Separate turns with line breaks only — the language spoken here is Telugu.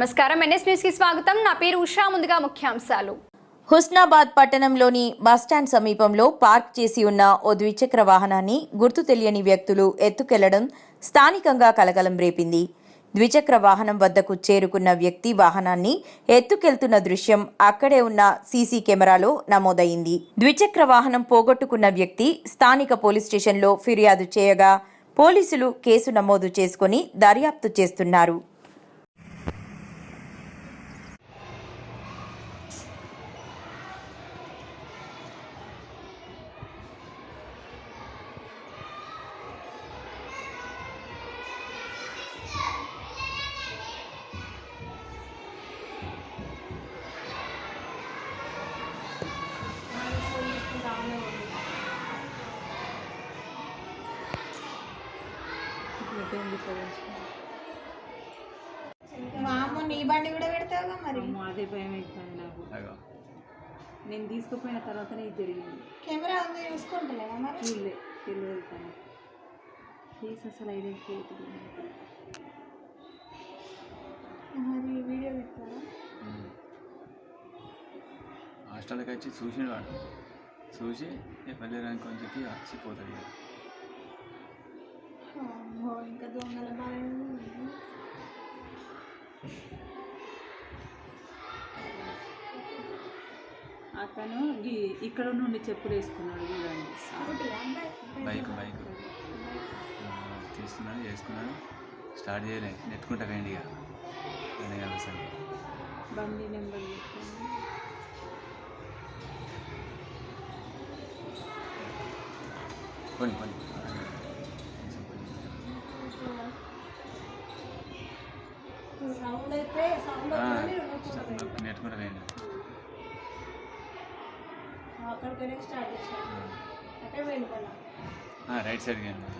నమస్కారం. ఎన్ఎస్ న్యూస్కి స్వాగతం. నా పేరు ఉషా. ముందుగా ముఖ్యాంశాలు.
హుస్నాబాద్ పట్టణంలోని బస్టాండ్ సమీపంలో పార్క్ చేసి ఉన్న ఓ ద్విచక్ర వాహనాన్ని గుర్తు తెలియని వ్యక్తులు ఎత్తుకెళ్ళడం స్థానికంగా కలకలం రేపింది. ద్విచక్ర వాహనం వద్దకు చేరుకున్న వ్యక్తి వాహనాన్ని ఎత్తుకెళ్తున్న దృశ్యం అక్కడే ఉన్న సీసీ కెమెరాలో నమోదైంది. ద్విచక్ర వాహనం పోగొట్టుకున్న వ్యక్తి స్థానిక పోలీస్ స్టేషన్లో ఫిర్యాదు చేయగా పోలీసులు కేసు నమోదు చేసుకుని దర్యాప్తు చేస్తున్నారు.
మా అమ్మ నీ బండి కూడా పెడతావుగా మరి?
అదే భయం అవుతుంది నాకు. నేను తీసుకుపోయిన తర్వాతనే ఇది జరిగింది.
కెమెరా ఉంది చూసుకుంటలేదా మరి?
చూడలే తెలియదు కానీ ఫేస్ అసలు అవుతుంది
మరి వీడియో పెడతారా?
హాస్టల్కి వచ్చి చూసిన వాడు. చూసి వెళ్ళడానికి అని చెప్పి వచ్చిపోతాడు ఇక
ఓ, ఇంకా దొంగల ఉంది.
అతను ఈ- ఇక్కడ నుండి చెప్పులు వేసుకున్నాడు చూడండి?
బైక్?
బైక్. తీస్తున్నాడు చేసుకున్నాడు స్టార్ట్ చేయలే నెట్టుకుంటా వేయండి ఇక. అవసరం
బండి నెంబర్
కొన్ని కొన్ని
సౌండ్ సౌండ్ నొక్కుతుంది.
నెట్టుకుంటా వేయండి. రైట్ వేయండి